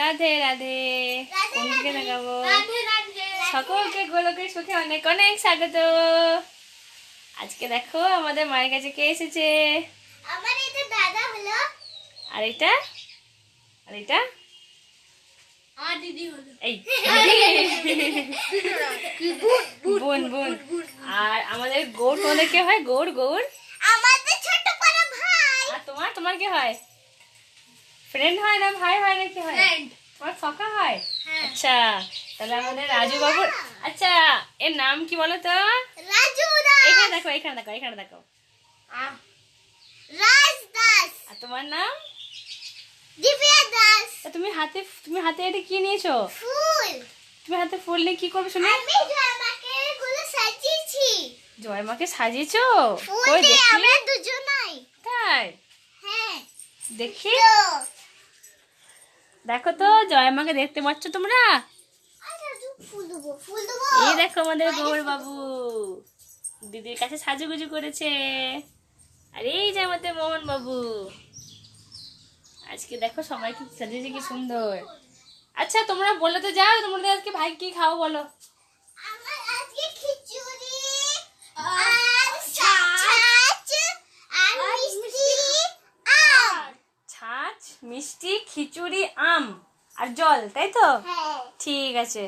রাধে রাধে। কোন দিকে দেখাবো সকলকে গোলকের সুখে অনেক অনেক স্বাগত। আজকে দেখো আমাদের মায়ের কাছে কে এসেছে? আমার এটা দাদা হলো। আর এটা? আর এটা? আর দিদি হলো। এই বোন বোন। আর আমাদের গৌর তোমাদের কে হয়? গৌর গৌর আমাদের ছোট বড় ভাই। আর তোমার তোমার কি হয়? ফ্রেন্ড হয় না ভাই হয় না কি হয় তোমার সখা হয়? হ্যাঁ। আচ্ছা তাহলে আমাদের রাজু বাবুর আচ্ছা এর নাম কি বলো তো? রাজু এখানে দেখো এখানে দেখো এখানে দেখো। রাজ দাস। আর তোমার নাম? দিব্যা দাস। তুমি হাতে তুমি হাতে এটা কি নিয়েছো? ফুল। তুমি হাতে ফুল নিয়ে কি করবে শুনে? আমি গুলো সাজিয়েছি। জয় মাকে সাজিয়েছো? ফুল দিয়ে আমরা দুজনাই। তাই? দেখি। দেখো তো জয় মাকে দেখতে পাচ্ছ তোমরা? এই দেখো আমাদের গৌর বাবু। দিদির কাছে সাজুগুজু করেছে। আর এই যে আমাদের মোহন বাবু। আজকে দেখো সবাই কি সাজিয়েছে কি সুন্দর। আচ্ছা তোমরা বলে তো যাও তোমাদের আজকে ভাই কি খাও বলো। আমার আজকে খিচুড়ি আর ছাচ আর মিষ্টি আম ছাঁচ মিষ্টি খিচুড়ি আম আর জল তাই তো? হ্যাঁ। ঠিক আছে।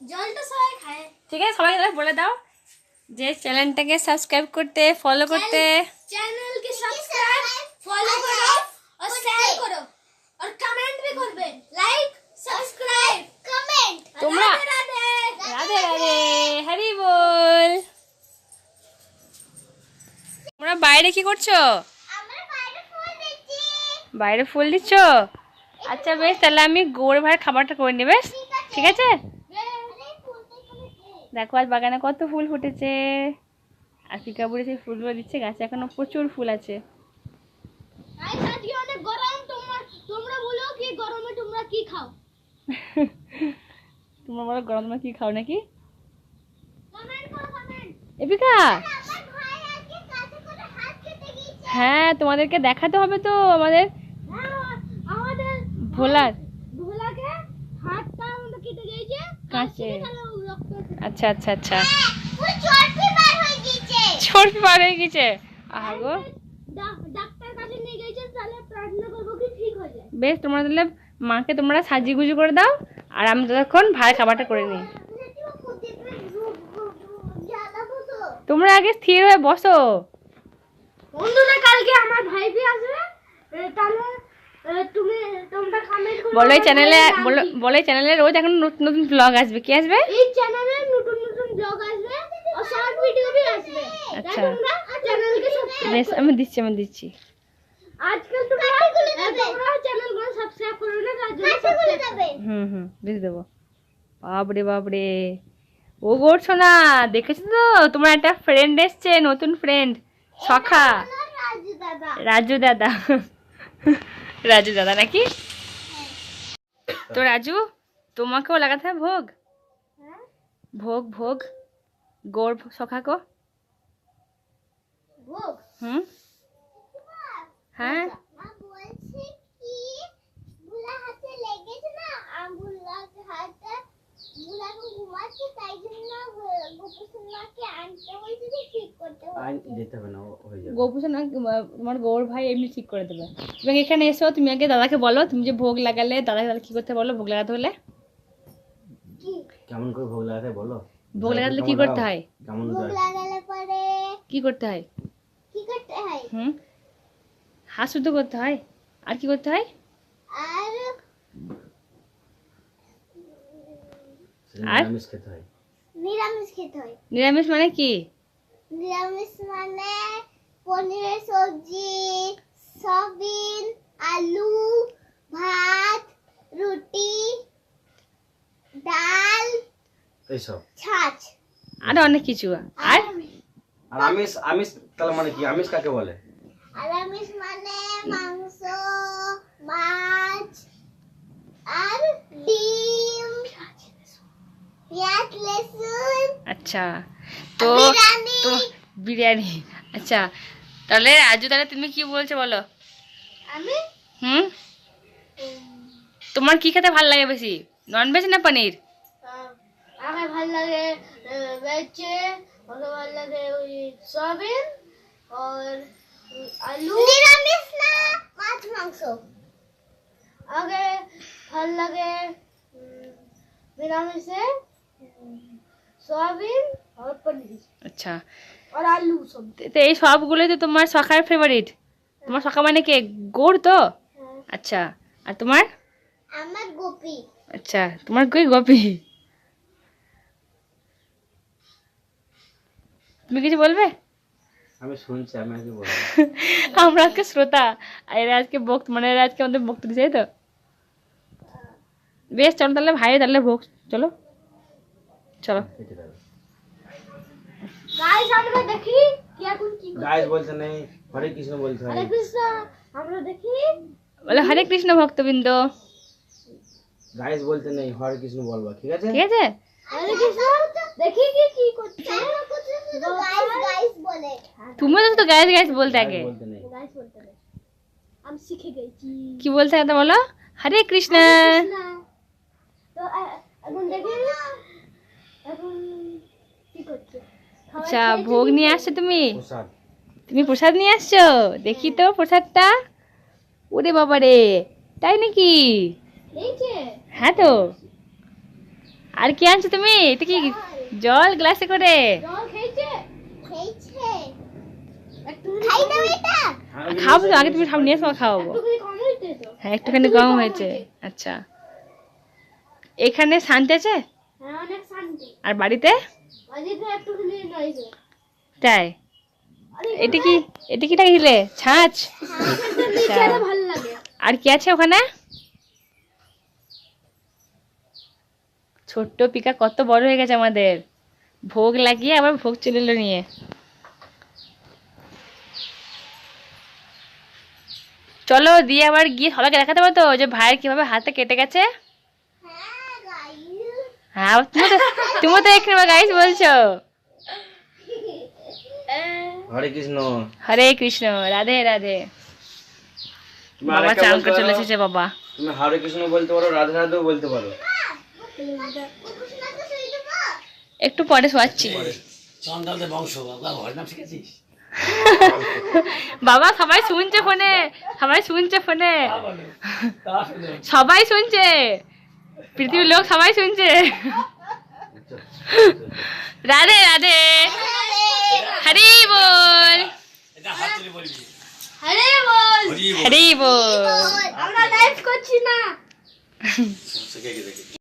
জলটা সবাই খায়। ঠিক আছে সবাই তাহলে বলে দাও যে চ্যানেলটাকে সাবস্ক্রাইব করতে ফলো করতে। চ্যানেলকে সাবস্ক্রাইব ফলো করো আর শেয়ার করো। আর কমেন্ট করবে। লাইক সাবস্ক্রাইব কমেন্ট তোমরা রাধে রাধে। হরি বল। তোমরা বাইরে কি করছ? বাইরে ফুল দিচ্ছ? আচ্ছা বেশ তাহলে আমি গোড় ভাইয়ের খাবারটা করে নিই বেশ? ঠিক আছে। দেখো আজ বাগানে কত ফুল ফুটেছে। আর ফিকা বুড়ি সেই ফুলগুলো দিচ্ছে গাছে এখনও প্রচুর ফুল আছে। তোমরা বলো কি গরমে তোমরা কি খাও? নাকি? এপিকা? হ্যাঁ তোমাদেরকে দেখাতে হবে তো আমাদের ভোলার? ভোলাকে হাতটা আমাদের কেটে গিয়েছে কাছে আচ্ছা আচ্ছা আচ্ছা। পুরো চর্বি বার হয়ে গিয়েছে। চর্বি বার হয়ে গেছে আহা গো ডা- ডাক্তার কাছে নিয়ে গেছেন তাহলে প্রার্থনা করব কি ঠিক হয়ে যায়। বেশ তোমরা তাহলে মাকে তোমরা সাজিয়ে গুজু করে দাও আর আমি ততক্ষণ ভাই খাবারটা করে নিই। তোমরা আগে স্থির হয়ে বসো। বন্ধুরা কালকে আমার ভাই বি আসবে তাহলে এ, তুমি তোমরা কমেন্ট করো বলো এই চ্যানেলে বলো এই রোজ এখন নতুন নতুন ব্লগ আসবে। কি আসবে? এই চ্যানেলে নতুন নতুন ব্লগ আসবে আর শর্ট ভিডিও भी আসবে। আচ্ছা। চ্যানেলকে সাবস্ক্রাইব বেশ আমি দিচ্ছি আমি দিচ্ছি। আজকাল তোমরা তোমরা চ্যানেলগুলো সাবস্ক্রাইব করো না তার জন্য সাবস্ক্রাইব করবে হুম হুম দিয়ে দেবো। বাপরে বাপরে। ও করছ না দেখেছ তো? তোমার একটা ফ্রেন্ড এসছে নতুন ফ্রেন্ড সখা। রাজু দাদা। রাজু দাদা। রাজু দাদা নাকি? তো রাজু তোমাকেও লাগাতে হবে ভোগ? ভোগ ভোগ গোড় সখা কো হুম? হ্যাঁ? বলছে তাই জন্য গোপুসোনাকে আনতে হয়েছে যেতে হবে না হয়ে যাবে। তোমার গৌর ভাই এমনি ঠিক করে দেবে। এবং এখানে এসো তুমি আগে দাদাকে বলো তুমি যে ভোগ লাগালে দাদাকে তাহলে কি করতে বলো ভোগ লাগাতে হলে? কেমন করে ভোগ লাগাতে বলো? ভোগ লাগাতে কি করতে হয়? কেমন ভোগ লাগালে পরে কি করতে হয়? কি করতে হয়? হুম? হাত শুদ্ধ করতে হয়? আর কি করতে হয়? আর আর? নিরামিষ খেতে হয়। নিরামিষ খেতে হয়। নিরামিষ মানে কি? নিরামিষ মানে পনিরের সবজি সয়াবিন আলু ভাত রুটি ডাল এইসব। ছাঁচ। আর অনেক কিছু আর? আর আমিষ আমিষ তাহলে মানে কি? আমিষ কাকে বলে? আমিষ মানে মাংস মাছ আর ডিম পেঁয়াজ লেসুন আচ্ছা। তো তো বিরিয়ানি। আচ্ছা তাহলে রাজু তাহলে তুমি কি বলছো বলো? হুম? তোমার কি খেতে ভালো লাগে বেশি? ননভেজ না পনির? আমার ভালো লাগে ভেজে ওকে ভালো লাগে ওই সয়াবিন আর আলু। নিরামিষ না মাছ মাংস? আগে ভালো লাগে নিরামিষে সয়াবিন আচ্ছা। আর আলু সব। তো এই সবগুলোই তো তোমার সখার ফেভারিট তোমার সখা মানে কে? গোড় তো? আচ্ছা। আর তোমার? আমার গোপি। আচ্ছা তোমার কই গপি? তুমি কিছু বলবে? আমি শুনছি আমি আগে বলব। আমরা আজকে শ্রোতা আর এরা আজকে বক্ত মানে এরা আজকে আমাদের বক্তব্য দিচ্ছে তাই তো? বেশ চলো তাহলে ভাই তাহলে ভোগ চলো। চলো। গাইস আমরা দেখি কি এখন কি গাইস বলতে নেই হরে কৃষ্ণ বলতে হরে কৃষ্ণ আমরা দেখি। বলে হরে কৃষ্ণ ভক্তবৃন্দ। গাইস বলতে নেই হরে কৃষ্ণ বলবা ঠিক আছে? ঠিক আছে? হরে কৃষ্ণ দেখি কি কি করছে। গাইস গাইস বলে। তো বলতে আগে। বলতে নেই। গাইস বলতে হবে। আমি শিখে গেছি। কি বলতে হবে বলো? হরে কৃষ্ণ। তো এখন দেখি। এখন আচ্ছা ভোগ নিয়ে আসছো তুমি? প্রসাদ। তুমি প্রসাদ নিয়ে আসছো? দেখি তো প্রসাদটা। ওরে বাবা রে তাই নাকি? হ্যাঁ তো। আর কি আনছো তুমি? এটা কি জল গ্লাসে করে? জল খেয়েছে? খেয়েছে। একটু খাই দাও এটা। খাব তো আগে তুমি সব নিয়ে এসো খাওয়াবো হ্যাঁ একটুখানি কম হয়েছে। আচ্ছা। এখানে শান্তি আছে? হ্যাঁ আর বাড়িতে? তাই? এটা কি এটা কি ছাঁচ? আরও ভালো লাগে। আর কি আছে ওখানে? ছোট্ট পিকা কত বড় হয়ে গেছে আমাদের। ভোগ লাগিয়ে আবার ভোগ চলে এলো নিয়ে। চলো দিয়ে আবার গিয়ে সবাইকে দেখাতে পারো তো যে ভাইয়ের কীভাবে হাতে কেটে গেছে। হ্যাঁ তুমি তো তুমি তো এখানে গাইস বলছো। হরে কৃষ্ণ। হরে কৃষ্ণ রাধে রাধে। বাবা চান করে চলে এসেছে বাবা। তুমি হরে কৃষ্ণ বলতে পারো রাধে রাধেও বলতে পারো? একটু পরে শোয়াচ্ছি। বাবা সবাই শুনছে ফোনে সবাই শুনছে ফোনে। সবাই শুনছে। পৃথিবীর লোক সবাই শুনছে। রাধে রাধে। হরি বল। হরি বল। হরি বল। আমরা লাইভ করছি না।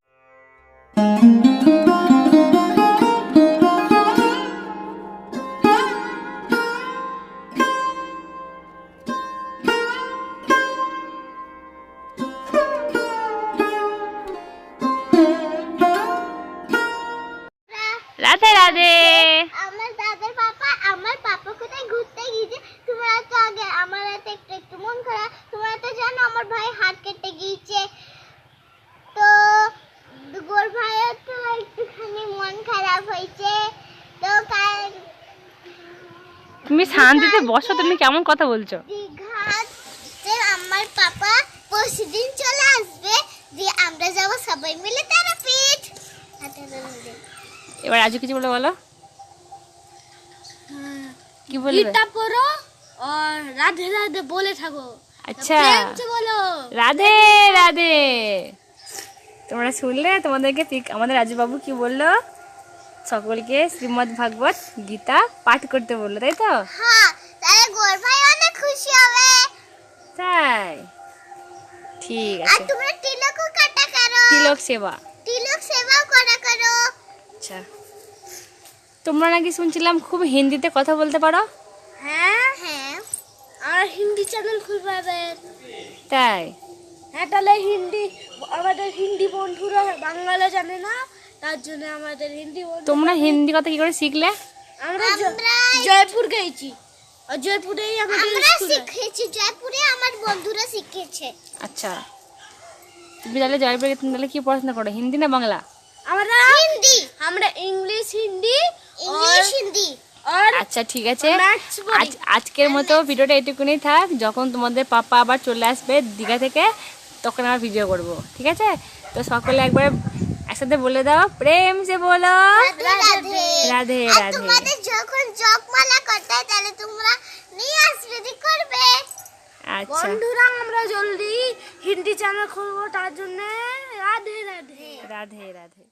শান্তিতে বসো তুমি কেমন কথা বলছো? দীঘাতে আমার পাপা পরশু দিন চলে আসবে দিয়ে আমরা যাব সবাই মিলে তারাপীঠ। এবার কিছু বলে বলো। কি বলবে? গীতা পড়ো আর রাধে রাধে বলে থাকো। আচ্ছা। বলো। রাধে রাধে। তোমরা শুনলে তোমাদেরকে পিক- আমাদের রাজুবাবু কি বলল? সকলকে শ্রীমদ্ ভাগবত গীতা পাঠ করতে বলল তাই তো? হ্যাঁ তাই? ঠিক আছে। তোমরা তিলকও কাটা করো। তিলক সেবা। তিলক সেবাও করা করো। আচ্ছা। তোমরা নাকি শুনছিলাম খুব হিন্দিতে কথা বলতে পারো? হ্যাঁ হ্যাঁ। আর হিন্দি চ্যানেল খুলবে। তাই? হ্যাঁ তাহলে হিন্দি আমাদের হিন্দি বন্ধুরা বাংলা জানে না? তার জন্য আমাদের হিন্দি তোমরা হিন্দি কথা কি করে শিখলে? আমরা জয়পুর গেছি। আর জয়পুরেই আমাদের আমরা শিখেছি জয়পুরে আমার বন্ধুরা শিখেছে। আচ্ছা। তুমি তাহলে জয়পুরে তুমি তাহলে কি পড়াশোনা করো হিন্দি না বাংলা? আমরা হিন্দি। আমরা ইংলিশ হিন্দি ইংলিশ হিন্দি। আচ্ছা ঠিক আছে। আজ আজকের মতো ভিডিওটা এটুকুনি থাক। যখন তোমাদের পাপা আবার চলে আসবে দীঘা থেকে তখন আমার ভিডিও করব ঠিক আছে? তো সকলে একবার একসাথে বলে দাও। প্রেম যে বলো। রাধে রাধে। তোমাদের যখন জপমালা করতে তাহলে তোমরা নিয়ে আসবে দি করবে? আচ্ছা। বন্ধুরা আমরা জলদি হিন্দি চ্যানেল খুলবো তার জন্য রাধে রাধে। রাধে রাধে।